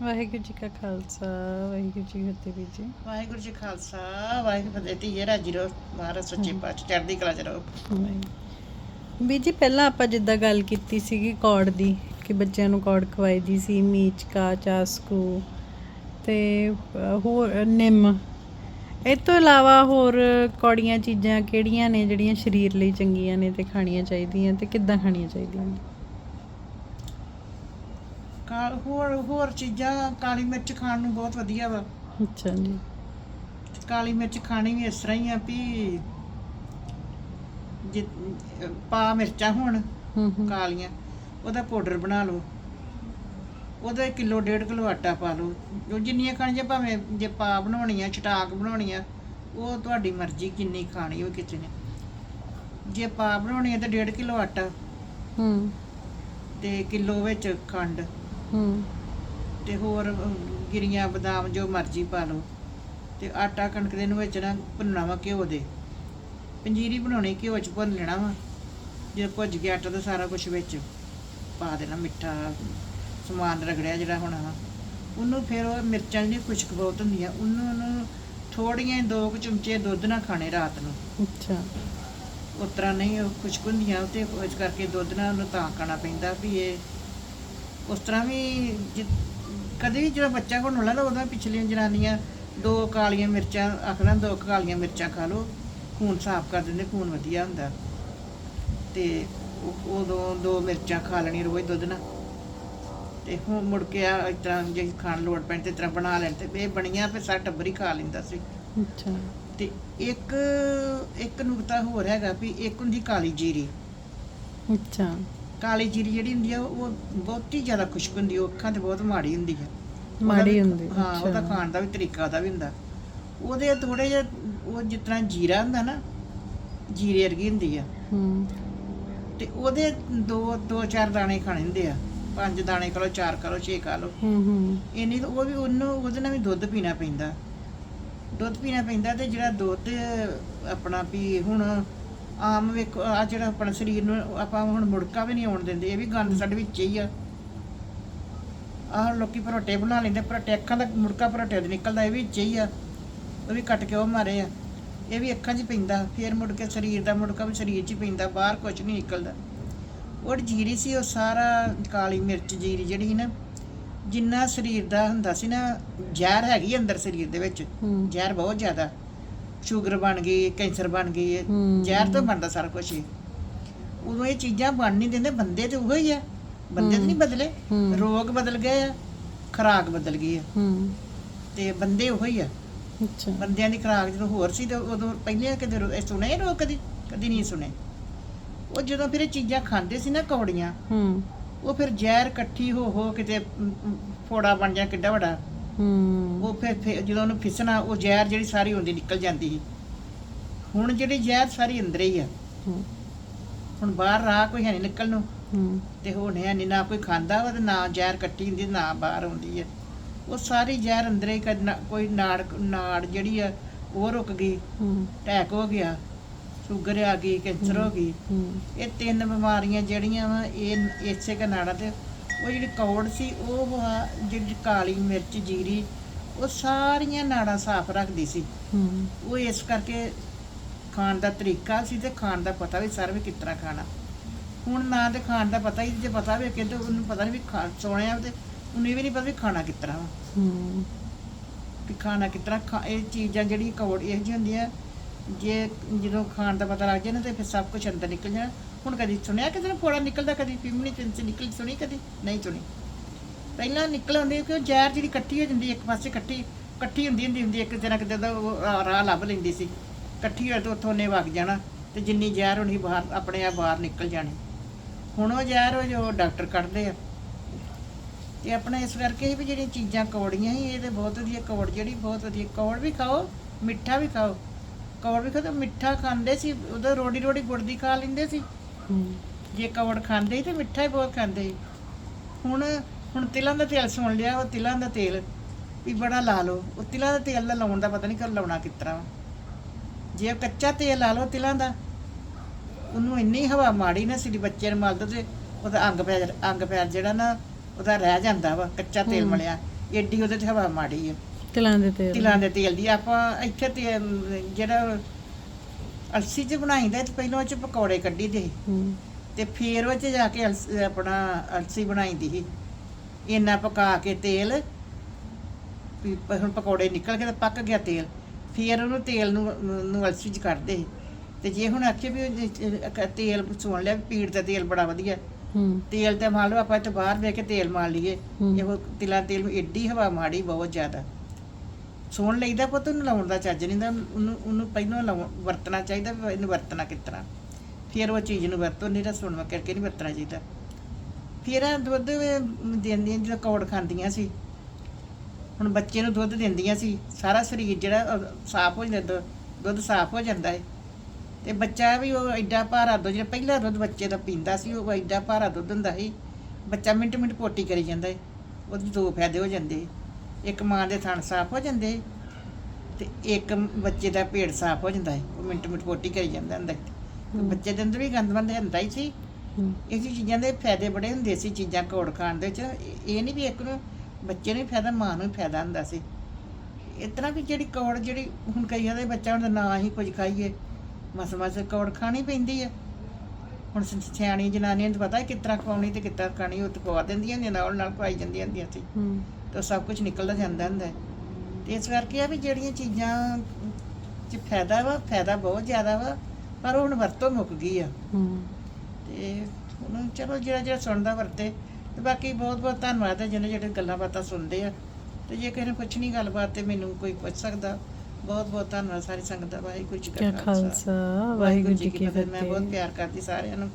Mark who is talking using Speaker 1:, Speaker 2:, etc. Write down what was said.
Speaker 1: ਵਾਹਿਗੁਰੂ ਜੀ ਕਾ ਖਾਲਸਾ ਵਾਹਿਗੁਰੂ ਜੀ ਕੀ ਫਤਿਹ ਵੀਰ ਜੀ।
Speaker 2: ਵਾਹਿਗੁਰੂ ਜੀ ਖਾਲਸਾ ਵਾਹਿਗੁਰੂ ਜੀ ਫਤਿਹ। ਧੀਏ ਰਾਜੀ ਰਹੋ ਮਹਾਰਾਜ ਸੱਚੇ ਪਾਤਸ਼ਾਹ ਚੜ੍ਹਦੀ ਕਲਾ ਚ ਰਹੋ।
Speaker 1: ਵੀਰ ਜੀ ਪਹਿਲਾਂ ਆਪਾਂ ਜਿੱਦਾਂ ਗੱਲ ਕੀਤੀ ਸੀਗੀ ਕੌੜ ਦੀ ਕਿ ਬੱਚਿਆਂ ਨੂੰ ਕੌੜ ਖਵਾਈ ਦੀ ਸੀ ਮੀਚਕਾ ਚਾਸਕੂ ਤੇ ਹੋਰ ਨਿੰਮ। ਇਹ ਤੋਂ ਇਲਾਵਾ ਹੋਰ ਕੌੜੀਆਂ ਚੀਜ਼ਾਂ ਕਿਹੜੀਆਂ ਨੇ ਜਿਹੜੀਆਂ ਸਰੀਰ ਲਈ ਚੰਗੀਆਂ ਨੇ ਤੇ ਖਾਣੀਆਂ ਚਾਹੀਦੀਆਂ ਤੇ ਕਿੱਦਾਂ ਖਾਣੀਆਂ ਚਾਹੀਦੀਆਂ ਨੇ?
Speaker 2: ਕਾ ਹੋਰ ਹੋਰ ਚੀਜ਼ਾਂ ਕਾਲੀ ਮਿਰਚ ਖਾਣ ਨੂੰ ਬਹੁਤ ਵਧੀਆ ਵਾ।
Speaker 1: ਅੱਛਾ ਜੀ।
Speaker 2: ਕਾਲੀ ਮਿਰਚ ਖਾਣੀ ਵੀ ਇਸ ਤਰ੍ਹਾਂ ਹੀ ਆ ਵੀ ਜੇ ਪਾ ਮਿਰਚਾਂ ਹੋਣ
Speaker 1: ਹੂੰ ਹੂੰ।
Speaker 2: ਕਾਲੀਆਂ ਉਹਦਾ ਪਾਊਡਰ ਬਣਾ ਲਓ। ਉਹਦਾ ਕਿਲੋ ਡੇਢ ਕਿਲੋ ਆਟਾ ਪਾ ਲਓ। ਜੋ ਜਿੰਨੀਆਂ ਖਾਣੀਆਂ ਭਾਵੇਂ ਜੇ ਪਾ ਬਣਾਉਣੀ ਆ ਚਟਾਕ ਬਣਾਉਣੀ ਆ ਉਹ ਤੁਹਾਡੀ ਮਰਜ਼ੀ ਕਿੰਨੀ ਖਾਣੀ ਉਹ ਕਿਸੇ ਨੇ। ਜੇ ਪਾ ਬਣਾਉਣੀ ਆ ਤਾਂ ਡੇਢ ਕਿਲੋ ਆਟਾ
Speaker 1: ਹੂੰ।
Speaker 2: ਤੇ ਕਿਲੋ ਵਿੱਚ ਖੰਡ।
Speaker 1: ਹੂੰ।
Speaker 2: ਤੇ ਹੋਰ ਗਿਰੀਆਂ ਬਦਾਮ ਜੋ ਮਰਜ਼ੀ ਪਾ ਲਓ। ਤੇ ਆਟਾ ਕਣਕ ਦੇ ਨੂੰ ਵਿੱਚ ਨਾ ਭੁੰਨਣਾ ਵਾ ਘਿਓ ਦੇ। ਪੰਜੀਰੀ ਬਣਾਉਣੀ ਘਿਓ ਚ ਭੁੰਨ ਲੈਣਾ ਵਾ। ਜੇ ਭੁੱਜ ਗਿਆ ਆਟਾ ਤਾਂ ਸਾਰਾ ਕੁਝ ਵਿੱਚ ਪਾ ਦੇਣਾ ਮਿੱਠਾ ਸਮਾਨ ਰਗੜਿਆ ਜਿਹੜਾ ਹੋਣਾ ਵਾ। ਉਹਨੂੰ ਫਿਰ ਉਹ ਮਿਰਚਾਂ ਜਿਹੜੀ ਖੁਸ਼ਕ ਬਹੁਤ ਹੁੰਦੀਆਂ ਉਹਨੂੰ ਉਹਨੂੰ ਥੋੜੀਆਂ ਦੋ ਕੁ ਚਮਚੇ ਦੁੱਧ ਨਾਲ ਖਾਣੇ ਰਾਤ ਨੂੰ।
Speaker 1: ਅੱਛਾ।
Speaker 2: ਉਸ ਤਰ੍ਹਾਂ ਨਹੀਂ ਉਹ ਖੁਸ਼ਕ ਹੁੰਦੀਆਂ ਤੇ ਇਸ ਕਰਕੇ ਦੁੱਧ ਨਾਲ ਉਹਨੂੰ ਤਾਂ ਖਾਣਾ ਪੈਂਦਾ ਵੀ ਇਹ ਉਸ ਤਰ੍ਹਾਂ ਵੀ ਕਦੇ ਵੀ ਜਦੋਂ ਬੱਚਾ ਹੋਣ ਵਾਲਾ ਤਾਂ ਉਦੋਂ ਪਿਛਲੀਆਂ ਜਨਾਨੀਆਂ ਦੋ ਕਾਲੀਆਂ ਮਿਰਚਾਂ ਆਖਣਾ ਦੋ ਕਾਲੀਆਂ ਮਿਰਚਾਂ ਖਾ ਲਓ ਖੂਨ ਸਾਫ਼ ਕਰ ਦਿੰਦੇ ਖੂਨ ਵਧੀਆ ਹੁੰਦਾ। ਤੇ ਉਦੋਂ ਦੋ ਮਿਰਚਾਂ ਖਾ ਲੈਣੀਆਂ ਰੋਜ਼ ਦੁੱਧ ਨਾਲ। ਤੇ ਹੁਣ ਮੁੜ ਕੇ ਆ ਇਸ ਤਰ੍ਹਾਂ ਜੇ ਖਾਣ ਲੋੜ ਪੈਣ ਤੇ ਤਰ੍ਹਾਂ ਬਣਾ ਲੈਣ ਤੇ ਇਹ ਬਣੀਆਂ ਫਿਰ ਸਾਰਾ ਟੱਬਰ ਹੀ ਖਾ ਲੈਂਦਾ ਸੀ।
Speaker 1: ਅੱਛਾ।
Speaker 2: ਤੇ ਇੱਕ ਇੱਕ ਨੁਕਤਾ ਹੋਰ ਹੈਗਾ ਵੀ ਇੱਕ ਹੁੰਦੀ ਕਾਲੀ ਜੀਰੀ।
Speaker 1: ਅੱਛਾ।
Speaker 2: ਕਾਲੀ ਜੀਰੀ ਜਿਹੜੀ ਹੁੰਦੀ ਆ ਉਹ ਬਹੁਤੀ ਜ਼ਿਆਦਾ ਖੁਸ਼ਕ ਹੁੰਦੀ ਉਹ ਅੱਖਾਂ ਤੇ ਬਹੁਤ ਮਾੜੀ ਹੁੰਦੀ ਆ।
Speaker 1: ਮਾੜੀ ਹੁੰਦੀ
Speaker 2: ਹਾਂ ਉਹਦਾ ਖਾਣ ਦਾ ਵੀ ਤਰੀਕਾ ਦਾ ਵੀ ਹੁੰਦਾ। ਉਹਦੇ ਥੋੜੇ ਜਿਹਾ ਉਹ ਜਿਸ ਤਰ੍ਹਾਂ ਜੀਰਾ ਹੁੰਦਾ ਨਾ ਜੀਰੇ ਵਰਗੀ ਹੁੰਦੀ ਆ।
Speaker 1: ਹੂੰ।
Speaker 2: ਤੇ ਉਹਦੇ ਦੋ ਦੋ ਚਾਰ ਦਾਣੇ ਖਾਣੇ ਹੁੰਦੇ ਆ। ਪੰਜ ਦਾਣੇ ਲਓ ਚਾਰ ਲਓ ਛੇ ਖਾ ਲਓ।
Speaker 1: ਹੂੰ ਹੂੰ।
Speaker 2: ਇੰਨੀ ਤਾਂ ਉਹ ਵੀ ਉਹਨੂੰ ਉਹਦੇ ਨਾਲ ਵੀ ਦੁੱਧ ਪੀਣਾ ਪੈਂਦਾ। ਦੁੱਧ ਪੀਣਾ ਪੈਂਦਾ ਤੇ ਜਿਹੜਾ ਦੁੱਧ ਆਪਣਾ ਵੀ ਹੁਣ ਆਮ ਵੇਖੋ ਆ ਜਿਹੜਾ ਆਪਣਾ ਸਰੀਰ ਨੂੰ ਆਪਾਂ ਹੁਣ ਮੁੜਕਾ ਵੀ ਨਹੀਂ ਆਉਣ ਦਿੰਦੇ ਇਹ ਵੀ ਗੰਦ ਸਾਡੇ ਵਿੱਚ ਹੀ ਆ। ਆਹ ਲੋਕੀ ਪਰੋਟੇ ਬਣਾ ਲੈਂਦੇ ਪਰੋਟੇ ਅੱਖਾਂ ਦਾ ਮੁੜਕਾ ਪਰੋਟੇ ਦੇ ਨਿਕਲਦਾ ਇਹ ਵੀ ਵਿੱਚ ਹੀ ਆ। ਉਹ ਵੀ ਕੱਟ ਕੇ ਉਹ ਮਾਰੇ ਆ। ਇਹ ਵੀ ਅੱਖਾਂ 'ਚ ਪੈਂਦਾ ਫਿਰ ਮੁੜ ਕੇ ਸਰੀਰ ਦਾ ਮੁੜਕਾ ਵੀ ਸਰੀਰ 'ਚ ਹੀ ਪੈਂਦਾ ਬਾਹਰ ਕੁਝ ਨਹੀਂ ਨਿਕਲਦਾ। ਉਹ ਜੀਰੀ ਸੀ ਉਹ ਸਾਰਾ ਕਾਲੀ ਮਿਰਚ ਜੀਰੀ ਜਿਹੜੀ ਨਾ ਜਿੰਨਾ ਸਰੀਰ ਦਾ ਹੁੰਦਾ ਸੀ ਨਾ ਜ਼ਹਿਰ ਹੈਗੀ ਅੰਦਰ ਸਰੀਰ ਦੇ ਵਿੱਚ ਜ਼ਹਿਰ ਬਹੁਤ ਜ਼ਿਆਦਾ। ਸ਼ੂਗਰ ਬਣ ਗਈ ਕੈਂਸਰ ਬਣ ਗਈ
Speaker 1: ਹੂੰ।
Speaker 2: ਜ਼ਹਿਰ ਤੋਂ ਬਣਦਾ ਸਾਰਾ ਕੁਝ ਹੀ। ਉਦੋਂ ਇਹ ਚੀਜ਼ਾਂ ਬਣ ਨਹੀਂ ਦਿੰਦੇ ਬੰਦੇ ਤੇ ਉਹੋ ਹੀ ਆ। ਬੰਦੇ ਤੇ ਨਹੀਂ ਬਦਲੇ। ਰੋਗ ਬਦਲ ਗਏ ਆ ਖੁਰਾਕ ਬਦਲ ਗਈ ਆ।
Speaker 1: ਹੂੰ।
Speaker 2: ਤੇ ਬੰਦੇ ਉਹੋ ਹੀ ਆ।
Speaker 1: ਅੱਛਾ।
Speaker 2: ਬੰਦਿਆਂ ਦੀ ਖੁਰਾਕ ਜਦੋਂ ਹੋਰ ਸੀ ਤੇ ਉਦੋਂ ਪਹਿਲੇ ਕਦੇ ਸੁਣੇ ਰੋਗ ਕਦੀ? ਕਦੀ ਨਹੀਂ ਸੁਣੇ ਉਹ ਜਦੋਂ ਫਿਰ ਇਹ ਚੀਜ਼ਾਂ ਖਾਂਦੇ ਸੀ ਨਾ ਕੌੜੀਆਂ
Speaker 1: ਹੂੰ।
Speaker 2: ਉਹ ਫਿਰ ਜ਼ਹਿਰ ਇਕੱਠੀ ਹੋ ਹੋ ਕਿਤੇ ਫੋੜਾ ਬਣ ਜਾ ਕਿੱਡਾ ਵੱਡਾ
Speaker 1: ਹੂੰ।
Speaker 2: ਉਹ ਫਿਰ ਫਿਰ ਜਦੋਂ ਉਹਨੂੰ ਫਿਸਣਾ ਉਹ ਜ਼ਹਿਰ ਜਿਹੜੀ ਸਾਰੀ ਹੁੰਦੀ ਨਿਕਲ ਜਾਂਦੀ ਸੀ। ਹੁਣ ਜਿਹੜੀ ਜ਼ਹਿਰ ਸਾਰੀ ਅੰਦਰ ਹੀ ਆ।
Speaker 1: ਹੂੰ,
Speaker 2: ਹੁਣ ਬਾਹਰ ਰਾਹ ਕੋਈ ਹੈ ਨਹੀਂ ਨਿਕਲਣ ਨੂੰ।
Speaker 1: ਹੂੰ।
Speaker 2: ਤੇ ਹੁਣ ਹੈ ਨਹੀਂ ਨਾ ਕੋਈ ਖਾਂਦਾ ਵਾ ਤੇ ਨਾ ਜ਼ਹਿਰ ਇਕੱਠੀ ਹੁੰਦੀ ਨਾ ਬਾਹਰ ਆਉਂਦੀ ਹੈ ਉਹ ਸਾਰੀ ਜ਼ਹਿਰ ਅੰਦਰ ਹੀ ਨਾ- ਕੋਈ ਨਾੜ ਨਾੜ ਜਿਹੜੀ ਆ ਉਹ ਰੁਕ ਗਈ।
Speaker 1: ਹੂੰ।
Speaker 2: ਅਟੈਕ ਹੋ ਗਿਆ। ਸ਼ੂਗਰ ਆ ਗਈ ਕੈਂਸਰ ਹੋ ਗਈ।
Speaker 1: ਹੂੰ।
Speaker 2: ਇਹ ਤਿੰਨ ਬਿਮਾਰੀਆਂ ਜਿਹੜੀਆਂ ਵਾ ਇਹ ਇਸੇ ਕ ਨਾੜਾਂ ਤੇ ਉਹ ਜਿਹੜੀ ਕੌੜ ਸੀ ਉਹ ਜਿਹੜੀ ਕਾਲੀ ਮਿਰਚ ਜੀਰੀ ਉਹ ਸਾਰੀਆਂ ਨਾੜਾਂ ਸਾਫ਼ ਰੱਖਦੀ ਸੀ। ਉਹ ਇਸ ਕਰਕੇ ਖਾਣ ਦਾ ਤਰੀਕਾ ਸੀ ਤੇ ਖਾਣ ਦਾ ਪਤਾ ਵੀ ਸਾਰਾ ਵੀ ਕਿਸ ਤਰ੍ਹਾਂ ਖਾਣਾ। ਹੁਣ ਨਾ ਤੇ ਖਾਣ ਦਾ ਪਤਾ ਹੀ ਜੇ ਪਤਾ ਵੀ ਕਿਤੇ ਉਹਨੂੰ ਪਤਾ ਨਹੀਂ ਵੀ ਖਾ ਸੋਣਿਆ ਤੇ ਉਹਨੂੰ ਵੀ ਨਹੀਂ ਪਤਾ ਵੀ ਖਾਣਾ ਕਿਸ ਤਰ੍ਹਾਂ ਵਾ।
Speaker 1: ਹੂੰ।
Speaker 2: ਵੀ ਖਾਣਾ ਕਿਸ ਤਰ੍ਹਾਂ ਖਾ ਇਹ ਚੀਜ਼ਾਂ ਜਿਹੜੀ ਕੌੜ ਇਹ ਜਿਹੀ ਹੁੰਦੀਆਂ ਜੇ ਜਦੋਂ ਖਾਣ ਦਾ ਪਤਾ ਲੱਗ ਜਾਏ ਨਾ ਤੇ ਫਿਰ ਸਭ ਕੁਝ ਅੰਦਰ ਨਿਕਲ ਜਾਣਾ। ਹੁਣ ਕਦੀ ਸੁਣਿਆ ਕਿਸੇ ਨੂੰ ਫੋੜਾ ਨਿਕਲਦਾ, ਕਦੀ ਪਿੰਮਣੀ ਪਿੰਚ ਨਿਕਲ, ਸੁਣੀ ਕਦੀ? ਨਹੀਂ ਸੁਣੀ। ਪਹਿਲਾਂ ਨਿਕਲ ਆਉਂਦੀ ਕਿ ਉਹ ਜ਼ਹਿਰ ਜਿਹੜੀ ਇਕੱਠੀ ਹੋ ਜਾਂਦੀ, ਇੱਕ ਪਾਸੇ ਇਕੱਠੀ ਇਕੱਠੀ ਹੁੰਦੀ ਹੁੰਦੀ ਹੁੰਦੀ, ਇੱਕ ਦਿਨ ਕਿਤੇ ਦਾ ਉਹ ਰਾਹ ਲੱਭ ਲੈਂਦੀ ਸੀ। ਇਕੱਠੀ ਹੋਏ ਤਾਂ ਉੱਥੋਂ ਨੇ ਵਗ ਜਾਣਾ ਤੇ ਜਿੰਨੀ ਜ਼ਹਿਰ ਹੋਣੀ ਬਾਹਰ, ਆਪਣੇ ਆਪ ਬਾਹਰ ਨਿਕਲ ਜਾਣੀ। ਹੁਣ ਉਹ ਜ਼ਹਿਰ ਉਹ ਜੋ ਡਾਕਟਰ ਕੱਢਦੇ ਆ। ਤੇ ਆਪਣਾ ਇਸ ਕਰਕੇ ਵੀ ਜਿਹੜੀਆਂ ਚੀਜ਼ਾਂ ਕੌੜੀਆਂ ਹੀ ਇਹ ਤੇ ਬਹੁਤ ਵਧੀਆ ਕੌੜ, ਜਿਹੜੀ ਬਹੁਤ ਵਧੀਆ, ਕੌੜ ਵੀ ਖਾਓ, ਮਿੱਠਾ ਵੀ ਖਾਓ। ਕੌੜ ਵੀ ਤੇ ਮਿੱਠਾ ਖਾਂਦੇ ਸੀ ਉਹਦਾ ਰੋੜੀ ਰੋੜੀ ਗੁੜ ਦੀ ਖਾ ਲੈਂਦੇ ਸੀ
Speaker 1: ਹੂੰ
Speaker 2: ਜੇ ਕੌੜ ਖਾਂਦੇ ਸੀ ਤੇ ਮਿੱਠਾ ਹੀ ਬਹੁਤ ਖਾਂਦੇ ਸੀ ਹੁਣ ਹੁਣ ਤਿਲਾਂ ਦਾ ਤੇਲ ਸੁਣ ਲਿਆ ਉਹ ਤਿਲਾਂ ਦਾ ਤੇਲ ਵੀ ਬੜਾ ਲਾ ਲਓ ਉਹ ਤਿਲਾਂ ਦਾ ਤੇਲ ਦਾ ਲਾਉਣ ਦਾ ਪਤਾ ਨਹੀਂ ਕਰ ਲਾਉਣਾ ਕਿਸ ਤਰ੍ਹਾਂ। ਜੇ ਕੱਚਾ ਤੇਲ ਲਾ ਲਓ ਤਿਲਾਂ ਦਾ ਉਹਨੂੰ ਇੰਨੀ ਹਵਾ ਮਾੜੀ ਨਾ ਸਿੱਧੀ ਬੱਚੇ ਨੂੰ ਮਲ ਦੋ ਤੇ ਉਹਦਾ ਅੰਗ ਪੈਰ ਅੰਗ ਪੈਰ ਜਿਹੜਾ ਨਾ ਉਹਦਾ ਰਹਿ ਜਾਂਦਾ ਵਾ ਕੱਚਾ ਤੇਲ
Speaker 1: ਹੂੰ।
Speaker 2: ਮਲਿਆ ਏਡੀ ਉਹਦੇ ਤੇ ਹਵਾ ਮਾੜੀ ਆ
Speaker 1: ਤਿਲਾਂ ਦੇ ਤੇਲ
Speaker 2: ਤਿਲਾਂ ਦੇ ਤੇਲ ਦੀ। ਆਪਾਂ ਇੱਥੇ ਤੇ ਜਿਹੜਾ ਅਲਸੀ ਚ ਬਣਾਈਦਾ ਤੇ ਪਹਿਲਾਂ ਉਹ ਚ ਪਕੌੜੇ ਕੱਢੀ ਦੇ।
Speaker 1: ਹੂੰ।
Speaker 2: ਤੇ ਫੇਰ ਉਹ ਚ ਜਾ ਕੇ ਅਲਸ- ਆਪਣਾ ਅਲਸੀ ਬਣਾਈਦੀ ਸੀ। ਇੰਨਾ ਪਕਾ ਕੇ ਤੇਲ ਵੀ ਪ- ਹੁਣ ਪਕੌੜੇ ਨਿਕਲ ਕੇ ਤੇ ਪੱਕ ਗਿਆ ਤੇਲ। ਫੇਰ ਉਹਨੂੰ ਤੇਲ ਨੂੰ ਨੂੰ ਅਲਸੀ ਚ ਕੱਢਦੇ ਸੀ। ਤੇ ਜੇ ਹੁਣ ਆਖੇ ਵੀ ਉਹ ਜੇ- ਕ- ਤੇਲ ਸੁਣ ਲਿਆ ਵੀ ਪੀੜ ਦਾ ਤੇਲ ਬੜਾ ਵਧੀਆ।
Speaker 1: ਹੂੰ।
Speaker 2: ਤੇਲ ਤੇ ਮੰਨ ਲਓ ਆਪਾਂ ਇੱਥੇ ਬਾਹਰ ਵੇਖ ਕੇ ਤੇਲ ਮਾਰ ਲਈਏ।
Speaker 1: ਹੂੰ।
Speaker 2: ਇਹੋ ਤਿਲਾਂ ਤੇਲ ਨੂੰ ਏਡੀ ਹਵਾ ਮਾੜੀ ਬਹੁਤ ਜ਼ਿਆਦਾ। ਸੁਣ ਲਈਦਾ ਪੁੱਤ, ਉਹਨੂੰ ਲਾਉਣ ਦਾ ਚੱਜ ਨਹੀਂ ਦਾ, ਉਹਨੂੰ ਉਹਨੂੰ ਪਹਿਲਾਂ ਲਾਉਣ ਵਰਤਣਾ ਚਾਹੀਦਾ ਵੀ ਇਹਨੂੰ ਵਰਤਣਾ ਕਿਸ ਤਰ੍ਹਾਂ? ਫਿਰ ਉਹ ਚੀਜ਼ ਨੂੰ ਵਰਤੋ, ਨਹੀਂ ਤਾਂ ਸੁਣਵਾ ਕਰਕੇ ਨਹੀਂ ਵਰਤਣਾ ਚਾਹੀਦਾ। ਫਿਰ ਆਹ ਦੁੱਧ ਦਿੰਦੀਆਂ ਜਦੋਂ ਕੌੜ ਖਾਂਦੀਆਂ ਸੀ। ਹੁਣ ਬੱਚੇ ਨੂੰ ਦੁੱਧ ਦਿੰਦੀਆਂ ਸੀ। ਸਾਰਾ ਸਰੀਰ ਜਿਹੜਾ ਸਾਫ਼ ਹੋ ਜਾਂਦਾ, ਦੁੱਧ ਸਾਫ਼ ਹੋ ਜਾਂਦਾ ਹੈ ਤੇ ਬੱਚਾ ਵੀ ਉਹ ਐਡਾ ਭਾਰਾ ਦੁੱਧ, ਜਿਹੜਾ ਪਹਿਲਾ ਦੁੱਧ ਬੱਚੇ ਦਾ ਪੀਂਦਾ ਸੀ, ਉਹ ਐਡਾ ਭਾਰਾ ਦੁੱਧ ਹੁੰਦਾ ਸੀ। ਬੱਚਾ ਮਿੰਟ ਮਿੰਟ ਪੋਟੀ ਕਰੀ ਜਾਂਦਾ ਹੈ ਉਹਦੇ ਦੋ ਫਾਇਦੇ ਹੋ ਜਾਂਦੇ ਇੱਕ ਮਾਂ ਦੇ ਥਣ ਸਾਫ਼ ਹੋ ਜਾਂਦੇ ਤੇ ਇੱਕ ਬੱਚੇ ਦਾ ਪੇਟ ਸਾਫ਼ ਹੋ ਜਾਂਦਾ ਹੈ। ਉਹ ਮਿੰਟ ਮਿੰਟ ਪੋਟੀ ਕਰੀ ਜਾਂਦਾ ਹੁੰਦਾ ਹੈ। ਤੇ। ਬੱਚੇ ਦੇ ਅੰਦਰ ਵੀ ਗੰਦਮੰਦ ਹੁੰਦਾ ਹੀ ਸੀ।
Speaker 1: ਹੂੰ।
Speaker 2: ਇਹ ਚੀਜ਼ਾਂ ਦੇ ਫਾਇਦੇ ਬੜੇ ਹੁੰਦੇ ਸੀ ਚੀਜ਼ਾਂ ਕੋੜ ਖਾਣ ਦੇ ਵਿੱਚ। ਇਹ- ਨਹੀਂ ਵੀ ਇੱਕ ਨੂੰ ਬੱਚੇ ਨੂੰ ਫਾਇਦਾ ਮਾਂ ਨੂੰ ਫਾਇਦਾ ਹੁੰਦਾ ਸੀ। ਤਰ੍ਹਾਂ ਵੀ ਜਿਹੜੀ ਕੌੜ ਜਿਹੜੀ ਹੁਣ ਕਈਆਂ ਦੇ ਬੱਚਾ ਹੁੰਦਾ ਨਾ ਹੀ ਕੁਝ ਖਾਈਏ। ਮਸ ਮਸ ਕੌੜ ਖਾਣੀ ਪੈਂਦੀ ਹੈ। ਹੁਣ ਸਿਆਣੀ ਜਨਾਨੀਆਂ ਨੂੰ ਪਤਾ ਕਿਸ ਤਰ੍ਹਾਂ ਖਵਾਉਣੀ ਤੇ ਤਰ੍ਹਾਂ ਖਾਣੀ ਉਹ ਤੇ ਖਵਾ ਦਿੰਦੀਆਂ ਨੇ ਨਾਲ ਨਾਲ ਖਵਾਈ ਜਾਂਦੀਆਂ ਹੁੰਦੀਆਂ ਸੀ।
Speaker 1: ਹੂੰ।
Speaker 2: ਤਾਂ ਸਭ ਕੁਝ ਨਿਕਲਦਾ ਜਾਂਦਾ ਹੁੰਦਾ ਹੈ। ਤੇ ਇਸ ਕਰਕੇ ਆ ਵੀ ਜਿਹੜੀਆਂ ਚੀਜ਼ਾਂ 'ਚ ਫਾਇਦਾ ਵਾ ਫਾਇਦਾ ਬਹੁਤ ਜ਼ਿਆਦਾ ਵਾ ਪਰ ਉਹ ਹੁਣ ਵਰਤੋਂ ਮੁੱਕ ਗਈ ਆ। ਤੇ ਹੁਣ ਚਲੋ ਜਿਹੜਾ ਜਿਹੜਾ ਸੁਣਦਾ ਵਰਤੇ ਤੇ ਬਾਕੀ ਬਹੁਤ ਬਹੁਤ ਧੰਨਵਾਦ ਹੈ ਜਿਹਨੇ ਜਿਹੜੇ ਗੱਲਾਂ ਬਾਤਾਂ ਸੁਣਦੇ ਆ। ਤੇ ਜੇ ਕਿਸੇ ਨੇ ਪੁੱਛਣੀ ਗੱਲਬਾਤ ਤੇ ਮੈਨੂੰ ਕੋਈ ਪੁੱਛ ਸਕਦਾ ਬਹੁਤ ਬਹੁਤ ਧੰਨਵਾਦ ਸਾਰੀ ਸੰਗਤ ਦਾ ਵਾਹਿਗੁਰੂ ਜੀ ਕਾ
Speaker 1: ਖਾਲਸਾ। ਵਾਹਿਗੁਰੂ ਜੀ ਕੀ
Speaker 2: ਫਤਿਹ। ਮੈਂ ਬਹੁਤ ਪਿਆਰ ਕਰਦੀ ਸਾਰਿਆਂ ਨੂੰ।